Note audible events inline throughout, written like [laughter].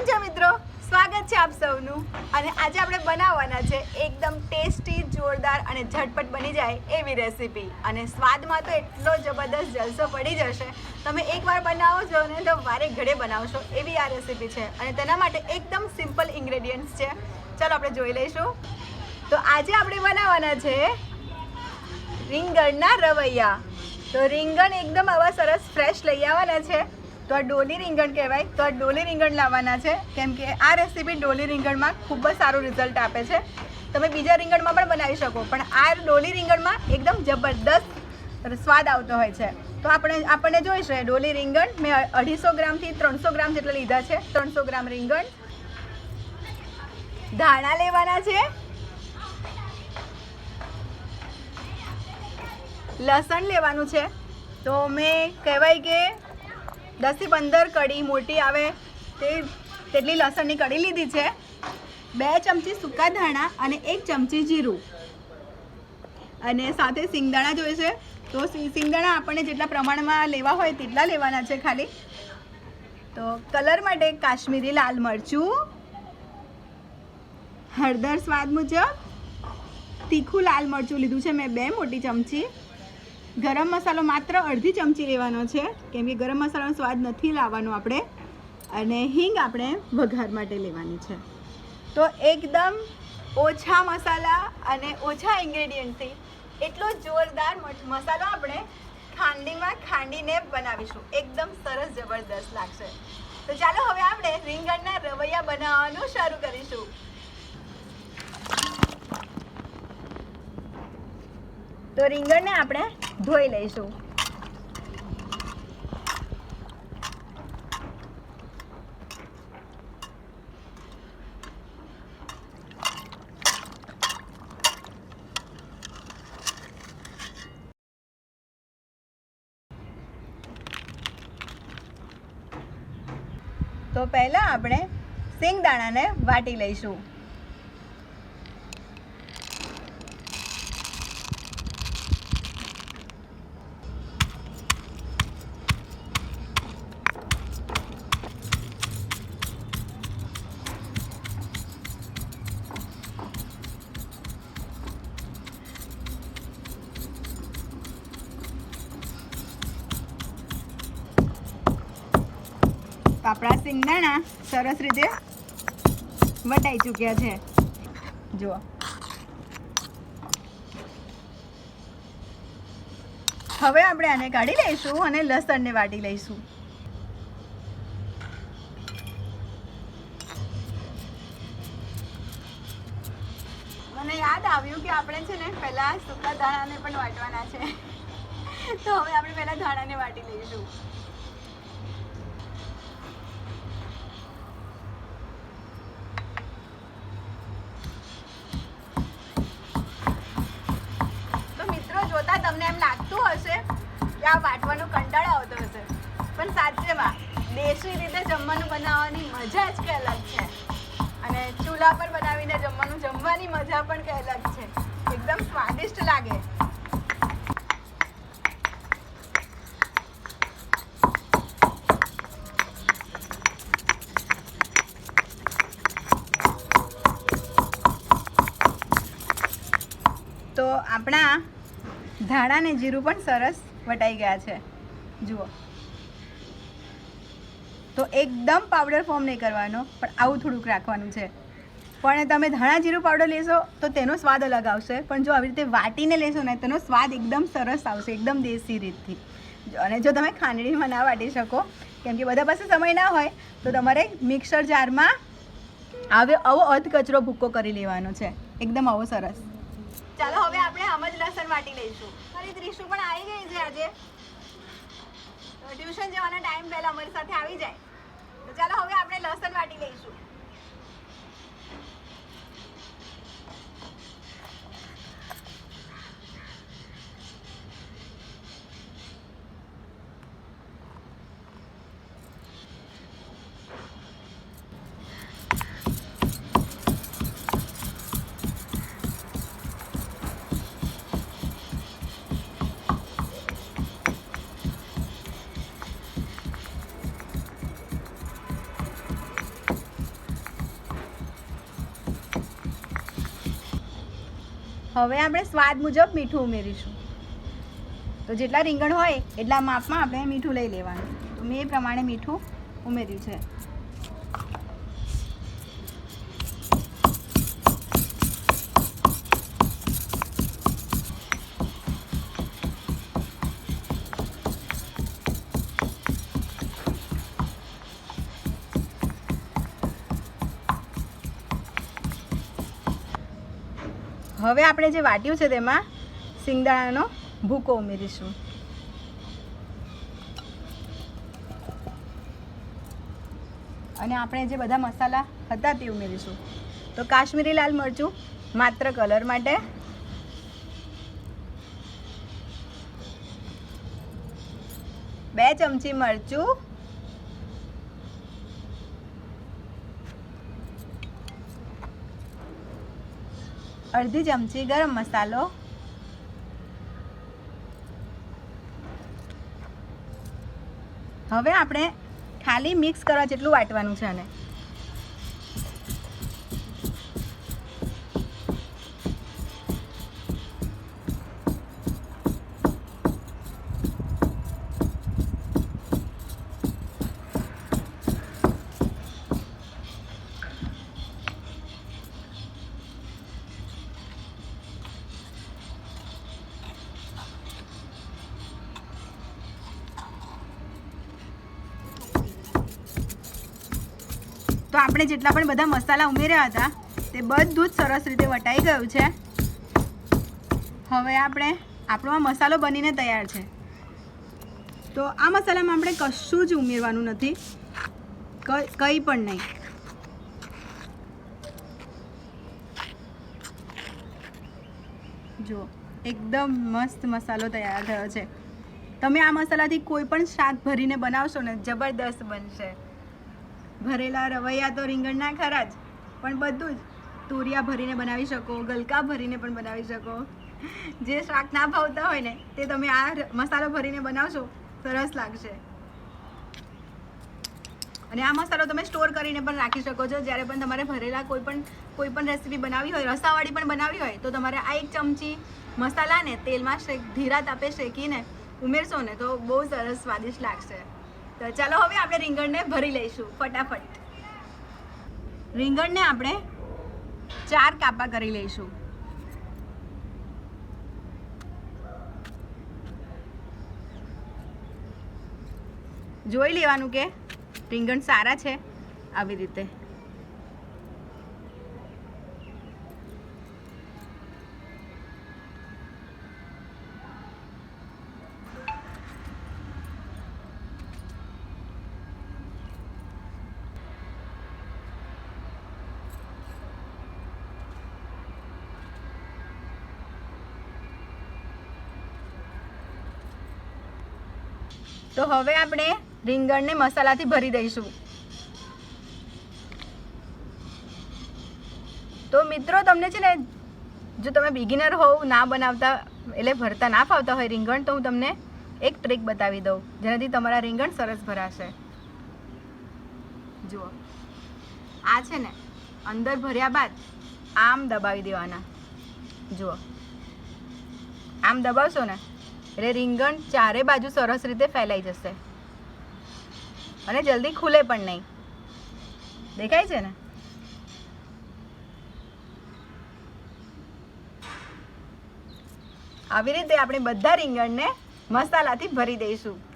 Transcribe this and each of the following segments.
છે આપ સૌનું. અને આજે આપણે બનાવવાના છે એકદમ ટેસ્ટી, જોરદાર અને ઝટપટ બની જાય એવી રેસીપી. અને સ્વાદમાં તો એટલો જબરદસ્ત જલસો પડી જશે. તમે એકવાર બનાવો છો ને તો વારે ઘડે બનાવશો એવી આ રેસીપી છે. અને તેના માટે એકદમ સિમ્પલ ઇન્ગ્રેડિયન્ટ્સ છે. ચાલો આપણે જોઈ લઈશું. તો આજે આપણે બનાવવાના છે રીંગણના રવૈયા. તો રીંગણ એકદમ આવા સરસ ફ્રેશ લઈ આવવાના છે. તો આ ડોલી રીંગણ કહેવાય. તો આ ડોલી રીંગણ લાવવાના છે. કેમ કે આ રેસીપી ડોલી રીંગણમાં ખૂબ જ સારું રિઝલ્ટ આપે છે. તમે બીજા રીંગણમાં પણ બનાવી શકો, પણ આ ડોલી રીંગણમાં એકદમ જબરદસ્ત સ્વાદ આવતો હોય છે. તો આપણે, આપણને જોઈશે, ડોલી રીંગણ મેં અઢીસો ગ્રામથી ત્રણસો ગ્રામ જેટલા લીધા છે. ત્રણસો ગ્રામ રીંગણ. ધાણા લેવાના છે. લસણ લેવાનું છે. તો મેં કહેવાય કે દસથી પંદર કડી મોટી આવે તે તેટલી લસણની કડી લીધી છે. બે ચમચી સૂકા ધાણા અને એક ચમચી જીરું. અને સાથે સિંગદાણા છે. તો સિંગદાણા આપણને જેટલા પ્રમાણમાં લેવા હોય તેટલા લેવાના છે ખાલી. તો કલર માટે કાશ્મીરી લાલ મરચું. હળદર સ્વાદ મુજબ તીખું લાલ મરચું લીધું છે મેં બે મોટી ચમચી. ગરમ મસાલો માત્ર અડધી ચમચી લેવાનો છે, કેમ કે ગરમ મસાલાનો સ્વાદ નથી લાવવાનો આપણે, અને હિંગ આપણે વઘાર માટે લેવાની છે. તો એકદમ ઓછા મસાલા અને ઓછા ઇન્ગ્રેડિયન્ટથી એટલો જોરદાર મસાલો આપણે ખાંડીમાં ખાંડીને બનાવીશું. એકદમ સરસ જબરદસ્ત લાગશે. તો ચાલો હવે આપણે રીંગણના રવૈયા બનાવવાનું શરૂ કરીશું. તો રીંગણને આપણે ધોઈ લઈશું. તો પહેલાં આપણે સિંગદાણાને વાટી લઈશું. સિંગદાણા સરસ રીતે વટાઈ ચૂક્યા છે. જુઓ. હવે આપણે આને કાઢી લઈશું અને લસણને વાટી લઈશું. મને યાદ આવ્યું કે આપણે છે ને પહેલા સૂકા ધાણાને પણ વાટવાના છે. તો હવે આપણે પહેલા ધાણાને વાટી લઈશું. દેશી રીતે જમવાનું બનાવવાની મજા જ કંઈ અલગ છે. અને ચૂલા પર બનાવીને જમવાનું જમવાની મજા પણ કંઈ અલગ છે. એકદમ સ્વાદિષ્ટ લાગે. તો આપણા ધાણા ને જીરું પણ સરસ વટાઈ ગયા છે. જુઓ. તો એકદમ પાવડર ફોર્મ નહીં કરવાનો, પણ આવું થોડુંક રાખવાનું છે. પણ તમે ધાણા જીરું પાવડર લેશો તો તેનો સ્વાદ અલગ આવશે, પણ જો આવી રીતે વાટીને લેશો ને તેનો સ્વાદ એકદમ સરસ આવશે, એકદમ દેશી રીતથી. અને જો તમે ખાંડણીમાં ના વાટી શકો, કેમ કે બધા પાસે સમય ના હોય, તો તમારે મિક્સર જારમાં આવે આવો અધ કચરો ભૂક્કો કરી લેવાનો છે. એકદમ આવો સરસ. ચાલો, હવે આપણે આમ જ લસણ વાટી લઈશું. મારી ત્રીસું પણ આવી ગઈ છે આજે. ટ્યુશન જવાના ટાઈમ પહેલા અમારી સાથે આવી જાય. તો ચાલો હવે આપણે લસણ વાટી લઈશું. હવે આપણે સ્વાદ મુજબ મીઠું ઉમેરીશું. તો જેટલા રીંગણ હોય એટલા માપમાં આપણે મીઠું લઈ લેવાનું. તો મેં એ પ્રમાણે મીઠું ઉમેર્યું છે. હવે આપણે જે વાટ્યું છે તેમાં સિંગદાણાનો ભૂકો ઉમેરીશું. અને આપણે જે બધા મસાલા હતા તે ઉમેરીશું. તો કાશ્મીરી લાલ મરચું માત્ર કલર માટે. બે ચમચી મરચું અડધી ચમચી ગરમ મસાલો. હવે આપણે ખાલી મિક્સ કરવા જેટલું વાટવાનું છે આને. આપણે જેટલા પણ બધા મસાલા ઉમેર્યા હતા, તે બધું જ સરસ રીતે વટાઈ ગયું છે. હવે આપણે આપણો આ મસાલો બનીને તૈયાર છે. તો આ મસાલામાં આપણે કશું જ ઉમેરવાનું નથી. કંઈ પણ નહીં. જો, એકદમ મસ્ત મસાલો તૈયાર થયો છે. તમે આ મસાલાથી કોઈ પણ શાક ભરીને બનાવશો ને, જબરદસ્ત બનશે. ભરેલા રવૈયા તો રીંગણના ખરા જ. પણ બધું જ તુરિયા ભરીને બનાવી શકો, ગલકા ભરીને પણ બનાવી શકો. જે શાક ના ભાવતા હોય ને, તે તમે આ મસાલો ભરીને બનાવશો, સરસ લાગશે. અને આ મસાલો તમે સ્ટોર કરીને પણ રાખી શકો છો. જ્યારે પણ તમારે ભરેલા કોઈ પણ કોઈ પણ રેસીપી બનાવી હોય, રસાવાળી પણ બનાવવી હોય, તો તમારે આ એક ચમચી મસાલાને તેલમાં શેક, ધીરા તાપે શેકીને ઉમેરશો ને, તો બહુ સરસ સ્વાદિષ્ટ લાગશે. તો ચાલો હવે આપણે રીંગણને ભરી લઈશું, ફટાફટ. રીંગણને આપણે ચાર કાપા કરી લઈશું. જોઈ લેવાનું કે રીંગણ સારા છે આવી રીતે. તો હવે આપણે રીંગણને મસાલાથી ભરી દઈશું. તો મિત્રો, તમને છે ને, જો તમે બિગિનર હોવ, ના બનાવતા, એટલે ભરતા ના ફાવતા હોય રીંગણ, તો હું તમને એક ટ્રીક બતાવી દઉં, જેનાથી તમારા રીંગણ સરસ ભરાશે. જુઓ. આ છે ને, અંદર ભર્યા બાદ આમ દબાવી દેવાના. જુઓ. આમ દબાવશો ને એટલે રીંગણ ચારે બાજુ સરસ રીતે ફેલાઈ જશે. અને જલ્દી ખુલે પણ નહીં. દેખાય છે ને? આવી રીતે આપણે બધા રીંગણને મસાલાથી ભરી દઈશું.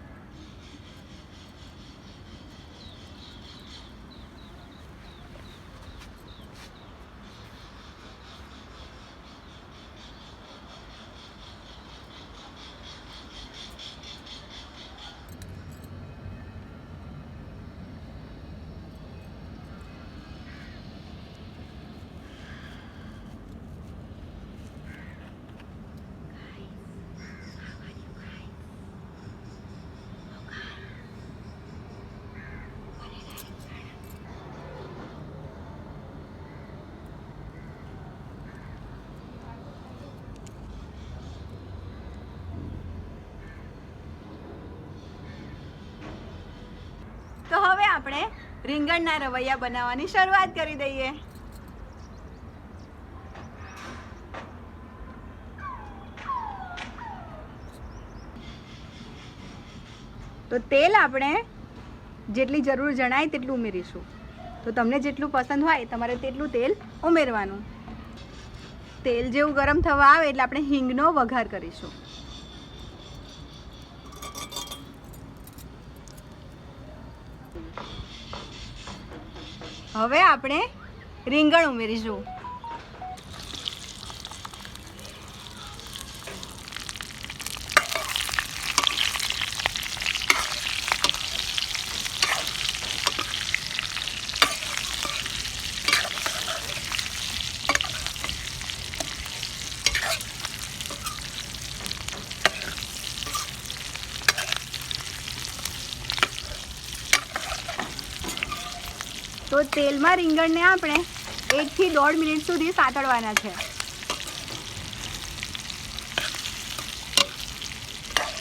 આપણે રીંગણના રવૈયા બનાવવાની શરૂઆત કરી દઈએ. તો તેલ આપણે જેટલી જરૂર જણાય તેટલું ઉમેરીશું. તો તમને જેટલું પસંદ હોય તમારે તેટલું તેલ ઉમેરવાનું. તેલ જેવું ગરમ થવા આવે એટલે આપણે હિંગનો વઘાર કરીશું. હવે આપણે રીંગણ ઉમેરીશું. તો તેલમાં રીંગણને આપણે એકથી દોઢ મિનિટ સુધી સાતળવાના છે.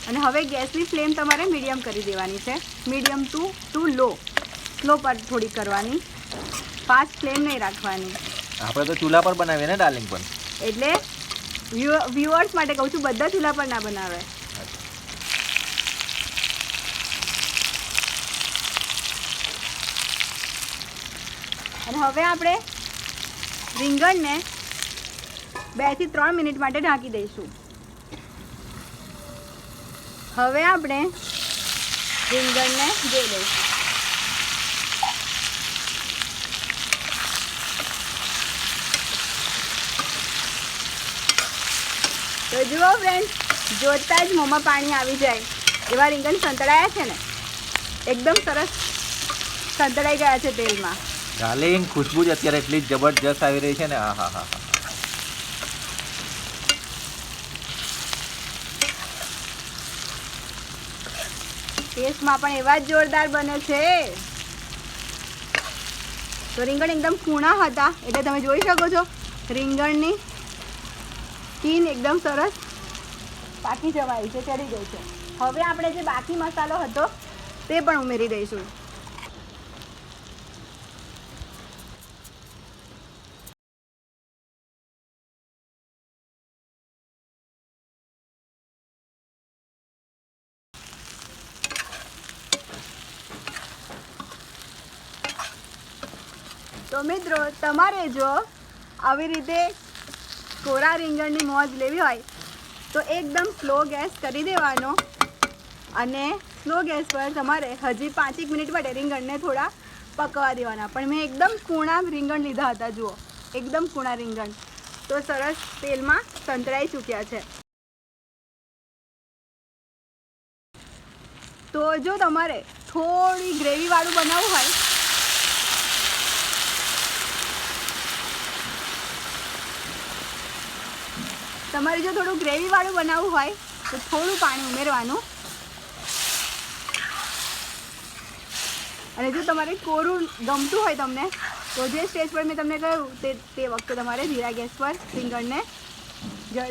અને હવે ગેસની ફ્લેમ તમારે મીડિયમ કરી દેવાની છે. Medium to to low. Slow પર થોડી કરવાની. ફાસ્ટ ફ્લેમ નહીં રાખવાની. આપણે તો ચૂલા પર બનાવીએ ને ડાર્લિંગ પણ. એટલે વ્યુઅર્સ માટે કહું છું બધા ચૂલા પર ના બનાવે. અને હવે આપણે રીંગણને બેથી ત્રણ મિનિટ માટે ઢાંકી દઈશું. હવે આપણે રીંગણને જોઈ દઈશું તો જુઓ ફ્રેન્ડ જોતા જ મોંમાં પાણી આવી જાય. એવા રીંગણ સંતળાયા છે ને? એકદમ સરસ સંતળાઈ ગયા છે તેલમાં. ડાર્લિંગ ખુશ્બુ જ અત્યારે એટલી જબરજસ્ત આવી રહી છે ને. હા હા હા. ટેસ્ટમાં પણ એવા જ જોરદાર બને છે. તો રીંગણ એકદમ કૂણા હતા, એટલે તમે જોઈ શકો છો, રીંગણની સ્કીન એકદમ સરસ પાકી જવાય છે, ચડી ગઈ છે. હવે આપણે જે બાકી મસાલો હતો, તે પણ ઉમેરી દઈશું. તો મિત્રો, તમારે જો આવી રીતે કોરા રીંગણની મોજ લેવી હોય, તો એકદમ સ્લો ગેસ કરી દેવાનો અને સ્લો ગેસ પર તમારે હજી પાંચેક મિનિટ માટે રીંગણને થોડા પકવા દેવાના. પણ મેં એકદમ કૂણા રીંગણ લીધા હતા, જુઓ. એકદમ કૂણા રીંગણ. તો સરસ તેલમાં સંતળાઈ ચૂક્યા છે. તો જો તમારે થોડી ગ્રેવીવાળું બનાવવું હોય તમારે જો થોડું ગ્રેવી વાળું બનાવવું હોય, તો થોડું પાણી ઉમેરવાનું. અને જો તમારે કોરું ગમતું હોય તમને, તો જે સ્ટેજ પર મેં તમને કહ્યું, તે તે વખતે તમારે ધીરા ગેસ પર રીંગણને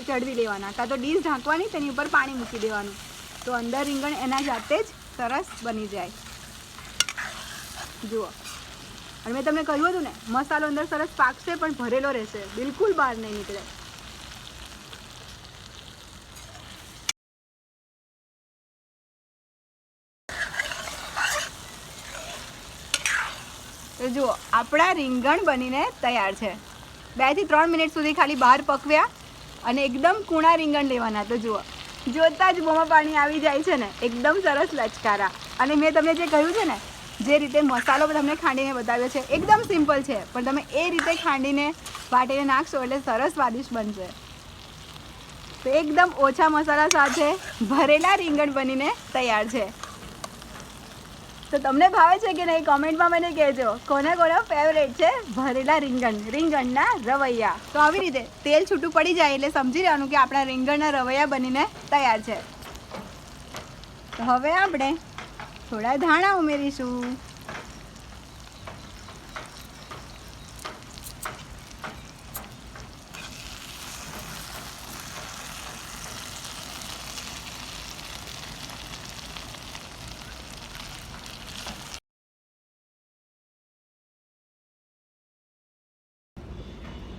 ચડવી દેવાના. કાં તો ડીશ ઢાંકવાની, તેની ઉપર પાણી મૂકી દેવાનું. તો અંદર રીંગણ એના જાતે જ સરસ બની જાય. જુઓ. અને મેં તમને કહ્યું હતું ને, મસાલો અંદર સરસ પાકશે, પણ ભરેલો રહેશે. બિલકુલ બહાર નહીં નીકળે. જુઓ, આપણા રીંગણ બનીને તૈયાર છે. બેથી ત્રણ મિનિટ સુધી ખાલી બહાર પકવ્યા અને એકદમ કૂણા રીંગણ લેવાના. તો જુઓ, જોતા જ મોંમાં પાણી આવી જાય છે ને, એકદમ સરસ લચકારા. અને મેં તમને જે કહ્યું છે ને, જે રીતે મસાલો તમને ખાંડીને બતાવ્યો છે, એકદમ સિમ્પલ છે, પણ તમે એ રીતે ખાંડીને વાટીને નાખશો એટલે સરસ સ્વાદિષ્ટ બનશે. તો એકદમ ઓછા મસાલા સાથે ભરેલા રીંગણ બનીને તૈયાર છે. તો તમને ભાવે છે કે નહીં કોમેન્ટમાં મને કહેજો. કોને કોનો ફેવરેટ છે? ભરેલા રીંગણ, રીંગણના રવૈયા. તો આવી રીતે તેલ છૂટું પડી જાય એટલે સમજી લેવાનું કે આપણા રીંગણના રવૈયા બનીને તૈયાર છે. તો હવે આપણે થોડા ધાણા ઉમેરીશું.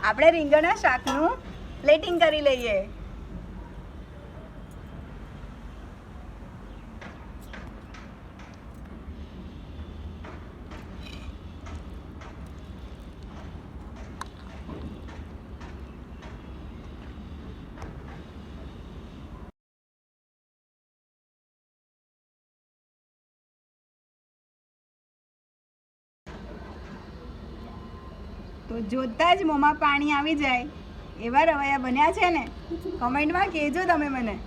આપણે રીંગણના શાકનું પ્લેટિંગ કરી લઈએ. તો જોતાં જ મોંમાં પાણી આવી જાય. એવા રવૈયા બન્યા છે ને? કમેન્ટમાં કહેજો તમે મને.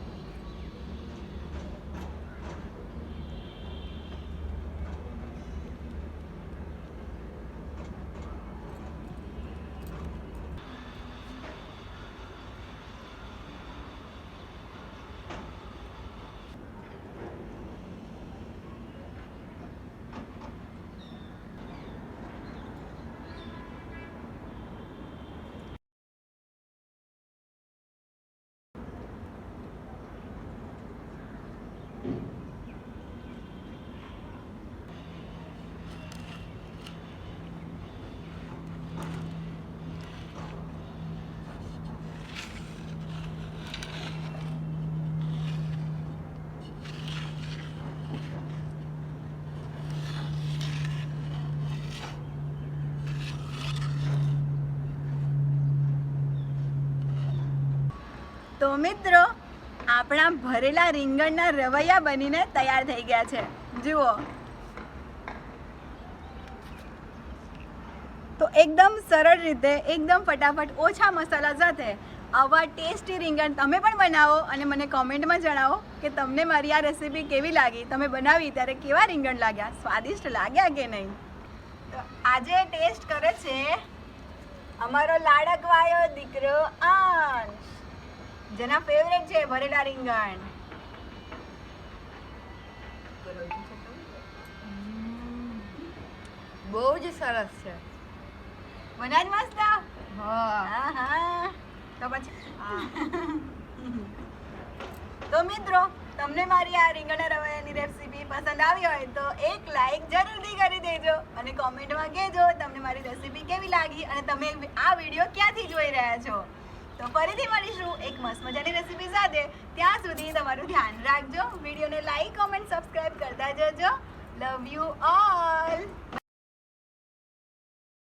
તો મિત્રો, આપણા ભરેલા રીંગણના રવૈયા બનીને તૈયાર થઈ ગયા છે. જુઓ. તો એકદમ સરળ રીતે, એકદમ ફટાફટ ઓછા મસાલા સાથે આવા ટેસ્ટી રીંગણ તમે પણ બનાવો અને મને કોમેન્ટમાં જણાવો કે તમને મારી આ રેસીપી કેવી લાગી? તમે બનાવી ત્યારે કેવા રીંગણ લાગ્યા? સ્વાદિષ્ટ લાગ્યા કે નહીં? તો આજે ટેસ્ટ કરે છે અમારો લાડકવાયો દીકરો અંશ જેના ફેવરેટ છે ભરેલા રીંગણ. બહુ જ સરસ છે. બનાજ મસ્ત? હા. તો પછી? [laughs] તો મિત્રો તમને મારી આ રીંગણા રવાયાની રેસીપી પસંદ આવી હોય તો એક લાઈક જરૂરથી કરી દેજો અને કોમેન્ટમાં કહેજો તમને મારી રેસીપી કેવી લાગી અને તમે આ વીડિયો ક્યાંથી જોઈ રહ્યા છો. તો ફરીથી મળીશું એક મસ્ત મજાની રેસીપી સાથે. ત્યાં સુધી તમારું ધ્યાન રાખજો. વિડીયોને લાઈક કોમેન્ટ સબસ્ક્રાઇબ કરતા જજો. Love you all